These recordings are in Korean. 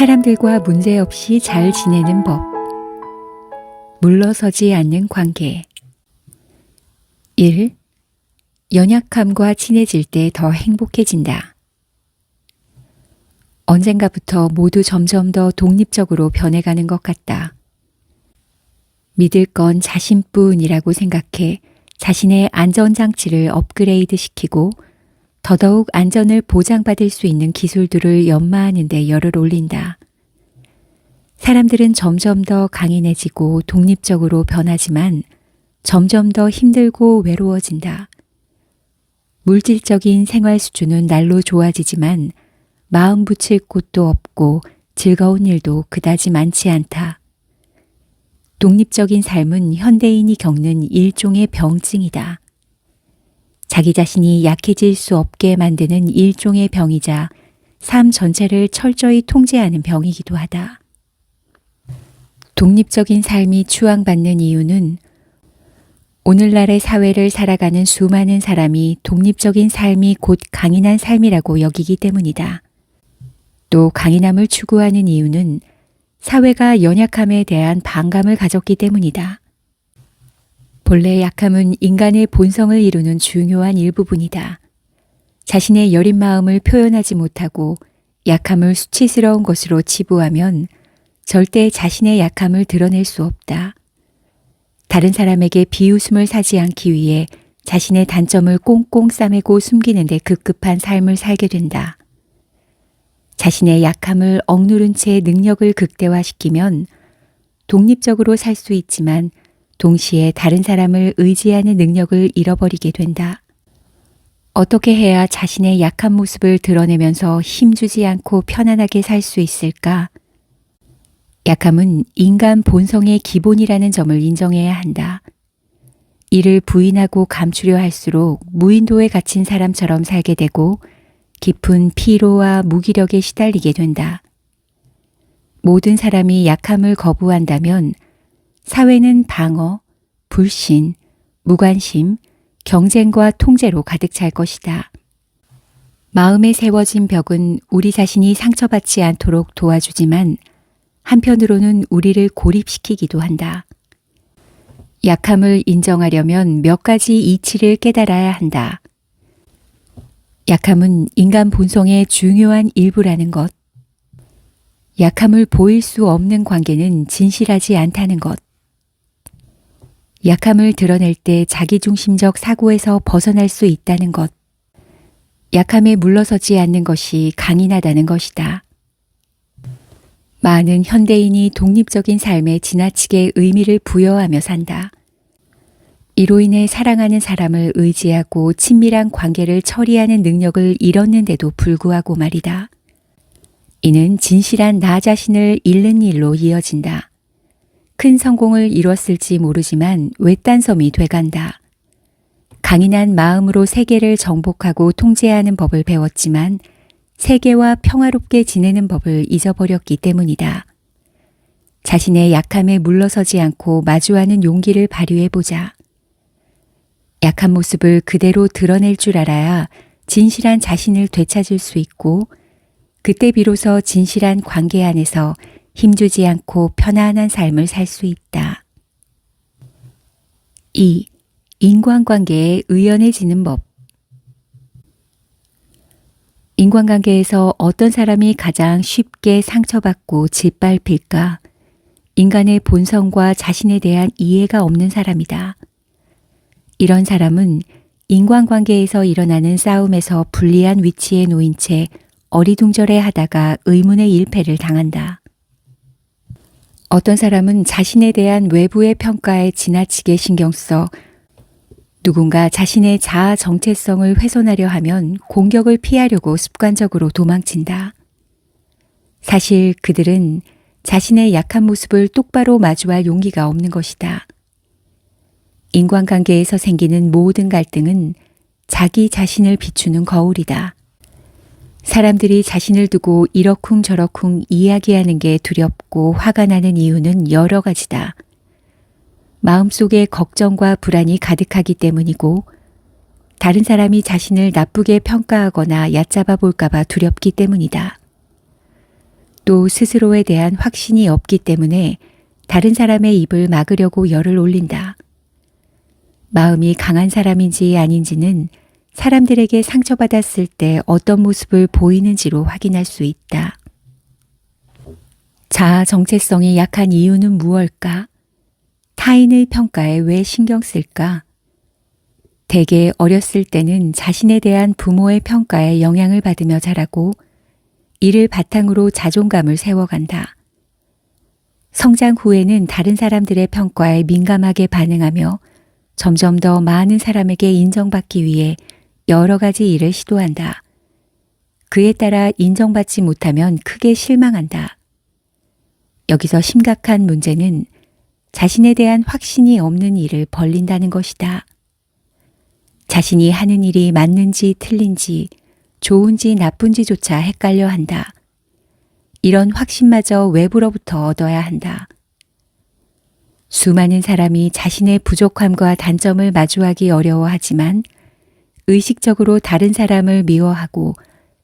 사람들과 문제없이 잘 지내는 법. 물러서지 않는 관계. 1. 연약함과 친해질 때 더 행복해진다. 언젠가부터 모두 점점 더 독립적으로 변해가는 것 같다. 믿을 건 자신뿐이라고 생각해 자신의 안전장치를 업그레이드 시키고 더더욱 안전을 보장받을 수 있는 기술들을 연마하는 데 열을 올린다. 사람들은 점점 더 강인해지고 독립적으로 변하지만 점점 더 힘들고 외로워진다. 물질적인 생활 수준은 날로 좋아지지만 마음 붙일 곳도 없고 즐거운 일도 그다지 많지 않다. 독립적인 삶은 현대인이 겪는 일종의 병증이다. 자기 자신이 약해질 수 없게 만드는 일종의 병이자 삶 전체를 철저히 통제하는 병이기도 하다. 독립적인 삶이 추앙받는 이유는 오늘날의 사회를 살아가는 수많은 사람이 독립적인 삶이 곧 강인한 삶이라고 여기기 때문이다. 또 강인함을 추구하는 이유는 사회가 연약함에 대한 반감을 가졌기 때문이다. 본래 약함은 인간의 본성을 이루는 중요한 일부분이다. 자신의 여린 마음을 표현하지 못하고 약함을 수치스러운 것으로 치부하면 절대 자신의 약함을 드러낼 수 없다. 다른 사람에게 비웃음을 사지 않기 위해 자신의 단점을 꽁꽁 싸매고 숨기는 데 급급한 삶을 살게 된다. 자신의 약함을 억누른 채 능력을 극대화시키면 독립적으로 살 수 있지만 동시에 다른 사람을 의지하는 능력을 잃어버리게 된다. 어떻게 해야 자신의 약한 모습을 드러내면서 힘주지 않고 편안하게 살 수 있을까? 약함은 인간 본성의 기본이라는 점을 인정해야 한다. 이를 부인하고 감추려 할수록 무인도에 갇힌 사람처럼 살게 되고 깊은 피로와 무기력에 시달리게 된다. 모든 사람이 약함을 거부한다면 사회는 방어, 불신, 무관심, 경쟁과 통제로 가득 찰 것이다. 마음에 세워진 벽은 우리 자신이 상처받지 않도록 도와주지만 한편으로는 우리를 고립시키기도 한다. 약함을 인정하려면 몇 가지 이치를 깨달아야 한다. 약함은 인간 본성의 중요한 일부라는 것. 약함을 보일 수 없는 관계는 진실하지 않다는 것. 약함을 드러낼 때 자기중심적 사고에서 벗어날 수 있다는 것. 약함에 물러서지 않는 것이 강인하다는 것이다. 많은 현대인이 독립적인 삶에 지나치게 의미를 부여하며 산다. 이로 인해 사랑하는 사람을 의지하고 친밀한 관계를 처리하는 능력을 잃었는데도 불구하고 말이다. 이는 진실한 나 자신을 잃는 일로 이어진다. 큰 성공을 이뤘을지 모르지만 외딴 섬이 돼간다. 강인한 마음으로 세계를 정복하고 통제하는 법을 배웠지만 세계와 평화롭게 지내는 법을 잊어버렸기 때문이다. 자신의 약함에 물러서지 않고 마주하는 용기를 발휘해보자. 약한 모습을 그대로 드러낼 줄 알아야 진실한 자신을 되찾을 수 있고, 그때 비로소 진실한 관계 안에서 힘주지 않고 편안한 삶을 살 수 있다. 2. 인간관계에 의연해지는 법. 인간관계에서 어떤 사람이 가장 쉽게 상처받고 짓밟힐까? 인간의 본성과 자신에 대한 이해가 없는 사람이다. 이런 사람은 인간관계에서 일어나는 싸움에서 불리한 위치에 놓인 채 어리둥절해 하다가 의문의 일패를 당한다. 어떤 사람은 자신에 대한 외부의 평가에 지나치게 신경 써 누군가 자신의 자아 정체성을 훼손하려 하면 공격을 피하려고 습관적으로 도망친다. 사실 그들은 자신의 약한 모습을 똑바로 마주할 용기가 없는 것이다. 인간관계에서 생기는 모든 갈등은 자기 자신을 비추는 거울이다. 사람들이 자신을 두고 이러쿵저러쿵 이야기하는 게 두렵고 화가 나는 이유는 여러 가지다. 마음속에 걱정과 불안이 가득하기 때문이고 다른 사람이 자신을 나쁘게 평가하거나 얕잡아 볼까봐 두렵기 때문이다. 또 스스로에 대한 확신이 없기 때문에 다른 사람의 입을 막으려고 열을 올린다. 마음이 강한 사람인지 아닌지는 사람들에게 상처받았을 때 어떤 모습을 보이는지로 확인할 수 있다. 자아 정체성이 약한 이유는 무엇일까? 타인의 평가에 왜 신경 쓸까? 대개 어렸을 때는 자신에 대한 부모의 평가에 영향을 받으며 자라고 이를 바탕으로 자존감을 세워간다. 성장 후에는 다른 사람들의 평가에 민감하게 반응하며 점점 더 많은 사람에게 인정받기 위해 여러 가지 일을 시도한다. 그에 따라 인정받지 못하면 크게 실망한다. 여기서 심각한 문제는 자신에 대한 확신이 없는 일을 벌린다는 것이다. 자신이 하는 일이 맞는지 틀린지 좋은지 나쁜지조차 헷갈려 한다. 이런 확신마저 외부로부터 얻어야 한다. 수많은 사람이 자신의 부족함과 단점을 마주하기 어려워하지만 의식적으로 다른 사람을 미워하고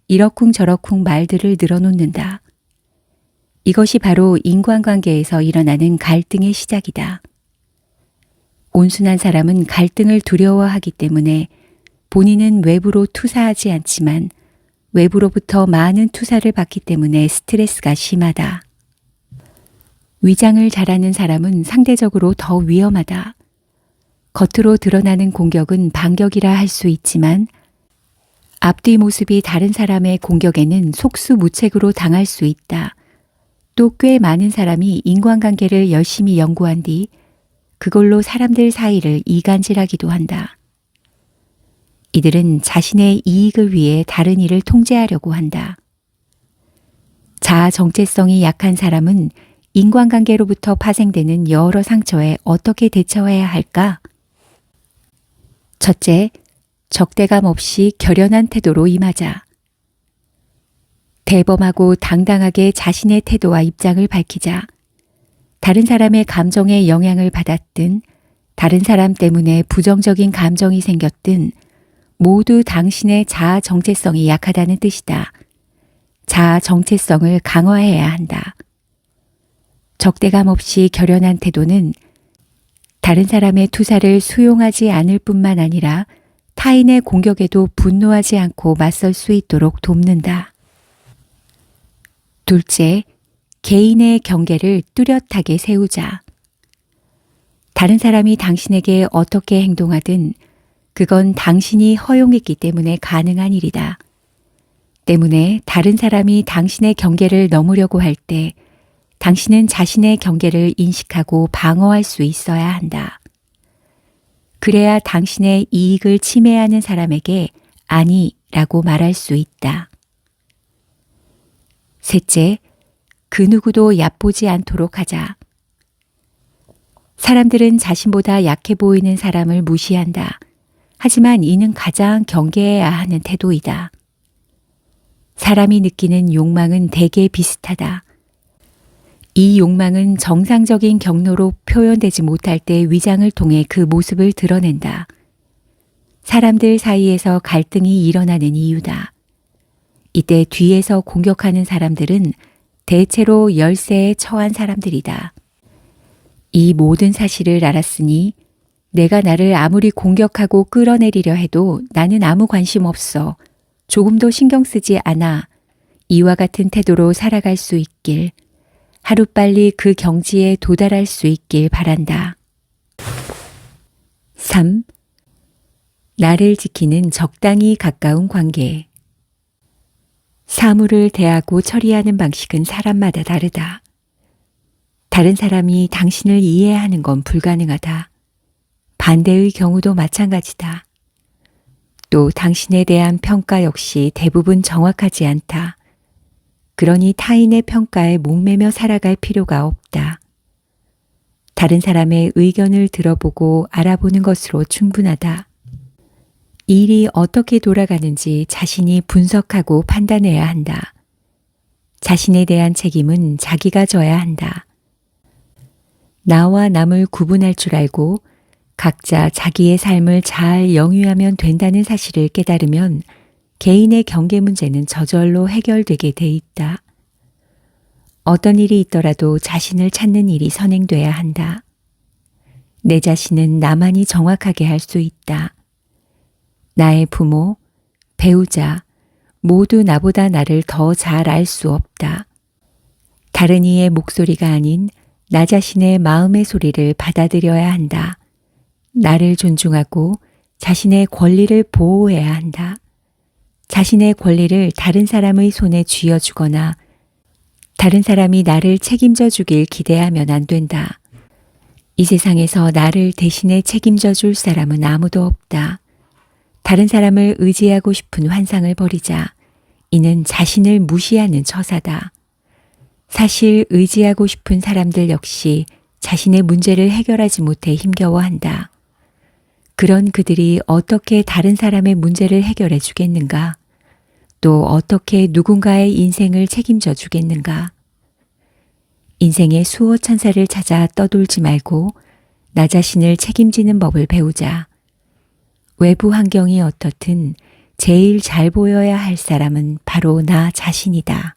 이러쿵저러쿵 말들을 늘어놓는다. 이것이 바로 인간관계에서 일어나는 갈등의 시작이다. 온순한 사람은 갈등을 두려워하기 때문에 본인은 외부로 투사하지 않지만 외부로부터 많은 투사를 받기 때문에 스트레스가 심하다. 위장을 잘하는 사람은 상대적으로 더 위험하다. 겉으로 드러나는 공격은 반격이라 할 수 있지만 앞뒤 모습이 다른 사람의 공격에는 속수무책으로 당할 수 있다. 또 꽤 많은 사람이 인간관계를 열심히 연구한 뒤 그걸로 사람들 사이를 이간질하기도 한다. 이들은 자신의 이익을 위해 다른 일을 통제하려고 한다. 자아 정체성이 약한 사람은 인간관계로부터 파생되는 여러 상처에 어떻게 대처해야 할까? 첫째, 적대감 없이 결연한 태도로 임하자. 대범하고 당당하게 자신의 태도와 입장을 밝히자. 다른 사람의 감정에 영향을 받았든, 다른 사람 때문에 부정적인 감정이 생겼든, 모두 당신의 자아 정체성이 약하다는 뜻이다. 자아 정체성을 강화해야 한다. 적대감 없이 결연한 태도는 다른 사람의 투사를 수용하지 않을 뿐만 아니라 타인의 공격에도 분노하지 않고 맞설 수 있도록 돕는다. 둘째, 개인의 경계를 뚜렷하게 세우자. 다른 사람이 당신에게 어떻게 행동하든 그건 당신이 허용했기 때문에 가능한 일이다. 때문에 다른 사람이 당신의 경계를 넘으려고 할 때 당신은 자신의 경계를 인식하고 방어할 수 있어야 한다. 그래야 당신의 이익을 침해하는 사람에게 아니라고 말할 수 있다. 셋째, 그 누구도 얕보지 않도록 하자. 사람들은 자신보다 약해 보이는 사람을 무시한다. 하지만 이는 가장 경계해야 하는 태도이다. 사람이 느끼는 욕망은 대개 비슷하다. 이 욕망은 정상적인 경로로 표현되지 못할 때 위장을 통해 그 모습을 드러낸다. 사람들 사이에서 갈등이 일어나는 이유다. 이때 뒤에서 공격하는 사람들은 대체로 열세에 처한 사람들이다. 이 모든 사실을 알았으니 내가 나를 아무리 공격하고 끌어내리려 해도 나는 아무 관심 없어. 조금도 신경 쓰지 않아. 이와 같은 태도로 살아갈 수 있길. 하루빨리 그 경지에 도달할 수 있길 바란다. 3. 나를 지키는 적당히 가까운 관계. 사물을 대하고 처리하는 방식은 사람마다 다르다. 다른 사람이 당신을 이해하는 건 불가능하다. 반대의 경우도 마찬가지다. 또 당신에 대한 평가 역시 대부분 정확하지 않다. 그러니 타인의 평가에 목매며 살아갈 필요가 없다. 다른 사람의 의견을 들어보고 알아보는 것으로 충분하다. 일이 어떻게 돌아가는지 자신이 분석하고 판단해야 한다. 자신에 대한 책임은 자기가 져야 한다. 나와 남을 구분할 줄 알고 각자 자기의 삶을 잘 영위하면 된다는 사실을 깨달으면 개인의 경계 문제는 저절로 해결되게 돼 있다. 어떤 일이 있더라도 자신을 찾는 일이 선행돼야 한다. 내 자신은 나만이 정확하게 할 수 있다. 나의 부모, 배우자, 모두 나보다 나를 더 잘 알 수 없다. 다른 이의 목소리가 아닌 나 자신의 마음의 소리를 받아들여야 한다. 나를 존중하고 자신의 권리를 보호해야 한다. 자신의 권리를 다른 사람의 손에 쥐어주거나 다른 사람이 나를 책임져 주길 기대하면 안 된다. 이 세상에서 나를 대신에 책임져 줄 사람은 아무도 없다. 다른 사람을 의지하고 싶은 환상을 버리자. 이는 자신을 무시하는 처사다. 사실 의지하고 싶은 사람들 역시 자신의 문제를 해결하지 못해 힘겨워한다. 그런 그들이 어떻게 다른 사람의 문제를 해결해 주겠는가? 또 어떻게 누군가의 인생을 책임져 주겠는가? 인생의 수호 천사를 찾아 떠돌지 말고 나 자신을 책임지는 법을 배우자. 외부 환경이 어떻든 제일 잘 보여야 할 사람은 바로 나 자신이다.